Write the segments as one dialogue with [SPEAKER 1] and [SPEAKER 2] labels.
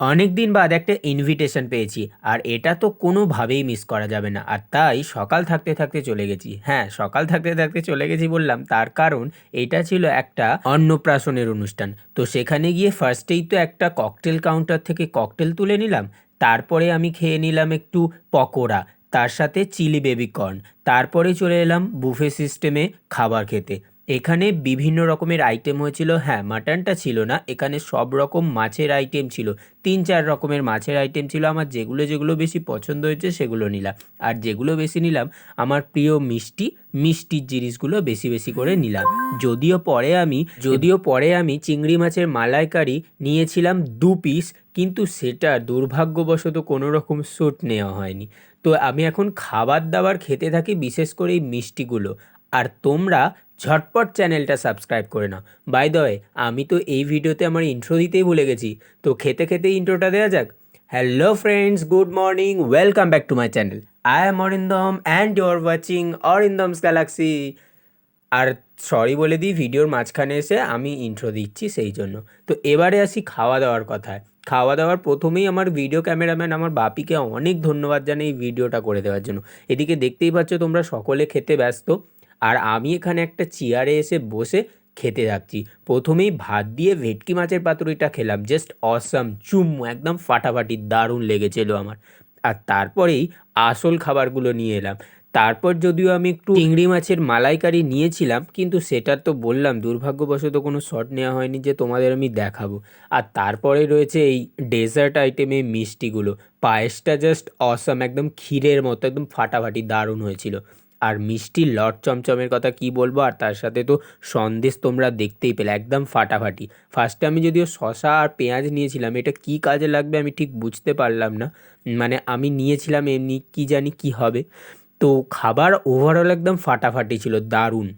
[SPEAKER 1] অনেক দিন বাদ একটা ইনভিটেশন পেয়েছি, আর এটা তো কোনোভাবেই মিস করা যাবে না। আর তাই সকাল থাকতে থাকতে চলে গেছি। হ্যাঁ সকাল থাকতে থাকতে চলে গেছি বললাম, তার কারণ এটা ছিল একটা অন্নপ্রাশনের অনুষ্ঠান। তো সেখানে গিয়ে ফার্স্টেই তো একটা ককটেল কাউন্টার থেকে ককটেল তুলে নিলাম, তারপরে আমি খেয়ে নিলাম একটু পকোড়া, তার সাথে চিলি বেবি কর্ন তারপরে চলে এলাম বুফে সিস্টেমে খাবার খেতে। এখানে বিভিন্ন রকমের আইটেম হয়েছিল। হ্যাঁ মাটনটা ছিল না। এখানে সব রকম মাছের আইটেম ছিল। তিন, চার রকমের মাছের আইটেম ছিল। আমার যেগুলো যেগুলো বেশি পছন্দ হয়েছে, সেগুলো নিলাম। আর যেগুলো বেশি নিলাম, আমার প্রিয় মিষ্টি, মিষ্টির জিনিসগুলো বেশি বেশি করে নিলাম। যদিও পরে আমি, যদিও পরে আমি চিংড়ি মাছের মালাইকারি নিয়েছিলাম দু পিস কিন্তু সেটা দুর্ভাগ্যবশত কোনো রকম স্যুট নেওয়া হয়নি। তো আমি এখন খাবার দাবার খেতে থাকি বিশেষ করে এই মিষ্টিগুলো। আর তোমরা ঝটপট চ্যানেলটা সাবস্ক্রাইব করে নাও। বাই দ্য আমি তো এই ভিডিওতে আমার ইন্ট্রো দিতেই ভুলে গেছি। তো খেতে খেতে ইন্ট্রোটা দেওয়া যাক। Hello friends good morning welcome back to my channel I am Arindam and you are watching Arindam's galaxy R sorry বলে দিই, ভিডিওর মাঝখানে এসে আমি ইন্ট্রো দিচ্ছি সেই জন্য। তো এবারে আসি খাওয়া দাওয়ার কথায়। খাওয়া দাওয়ার প্রথমেই আমার ভিডিও ক্যামেরাম্যান আমার বাপিকে অনেক ধন্যবাদ জানাই এই ভিডিওটা করে দেওয়ার জন্য। এদিকে দেখতেই পাচ্ছ তোমরা সকলে খেতে ব্যস্ত। আর আমি এখানে একটা চেয়ারে এসে বসে খেতে যাচ্ছি। প্রথমেই ভাত দিয়ে ভেটকি মাছের পাতুরিটা খেলাম। জাস্ট অসাম চুম্মু, একদম ফাটাফাটি, দারুণ লেগেছিল আমার। আর তারপরেই আসল খাবারগুলো নিয়ে এলাম। তারপর যদিও আমি একটু চিংড়ি মাছের মালাইকারি নিয়েছিলাম, কিন্তু সেটার তো বললাম, দুর্ভাগ্যবশত কোনো শট নেওয়া হয়নি যে তোমাদের আমি দেখাবো। আর তারপরে রয়েছে এই ডেজার্ট আইটেমে মিষ্টিগুলো। পায়েসটা জাস্ট অসাম একদম ক্ষীরের মতো, একদম ফাটাফাটি, দারুণ হয়েছিল। আর মিষ্টি লট চমচমের কথা কি বলব? আর তার সাথে তো সন্দেশ তোমরা দেখতেই পেলে, একদম ফাটাফাটি। ফার্স্টে আমি যদিও শশা আর পেঁয়াজ নিয়েছিলাম, এটা কি কাজে লাগবে আমি ঠিক বুঝতে পারলাম না। মানে আমি নিয়েছিলাম এমনি, কি জানি কি হবে। তো খাবার ওভারঅল একদম ফাটাফাটি ছিল, দারুণ।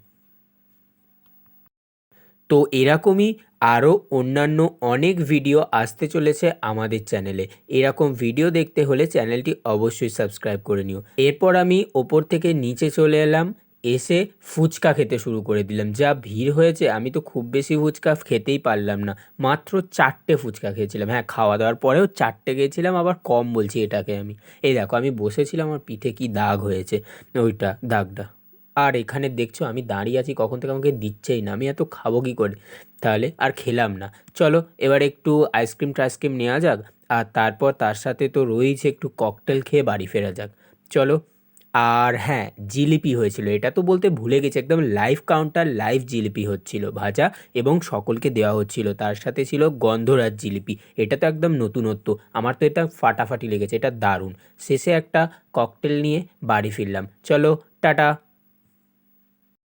[SPEAKER 1] তো এরকমই আরও অন্যান্য অনেক ভিডিও আসতে চলেছে আমাদের চ্যানেলে এরকম ভিডিও দেখতে হলে চ্যানেলটি অবশ্যই সাবস্ক্রাইব করে নিও। এরপর আমি ওপর থেকে নিচে চলে এলাম, এসে ফুচকা খেতে শুরু করে দিলাম। যা ভিড় হয়েছে, আমি তো খুব বেশি ফুচকা খেতেই পারলাম না। মাত্র চারটে ফুচকা খেয়েছিলাম। হ্যাঁ খাওয়া দাওয়ার পরেও চারটে খেয়েছিলাম আবার কম বলছি এটাকে আমি। এই দেখো, আমি বসেছিলাম, আমার পিঠে কি দাগ হয়েছে। ওইটা, দাগটা। আর এখানে দেখছ আমি দাঁড়িয়ে আছি, কখন থেকে আমাকে দিচ্ছেই না। আমি এত খাব কী করে? তাহলে আর খেলাম না। চলো, এবার একটু আইসক্রিম টাইসক্রিম নেওয়া যাক, আর তারপর তার সাথে তো রয়েছে একটু ককটেল খেয়ে বাড়ি ফেরা যাক। চলো, আর হ্যাঁ জিলিপি হয়েছিল। এটা তো বলতে ভুলে গেছে, একদম লাইভ কাউন্টার লাইভ জিলিপি হচ্ছিল। ভাজা এবং সকলকে দেওয়া হচ্ছিল। তার সাথে ছিল গন্ধরাজ জিলিপি। এটা তো একদম নতুনত্ব। আমার তো এটা ফাটাফাটি লেগেছে, এটা দারুণ। শেষে একটা ককটেল নিয়ে বাড়ি ফিরলাম। চলো, টাটা।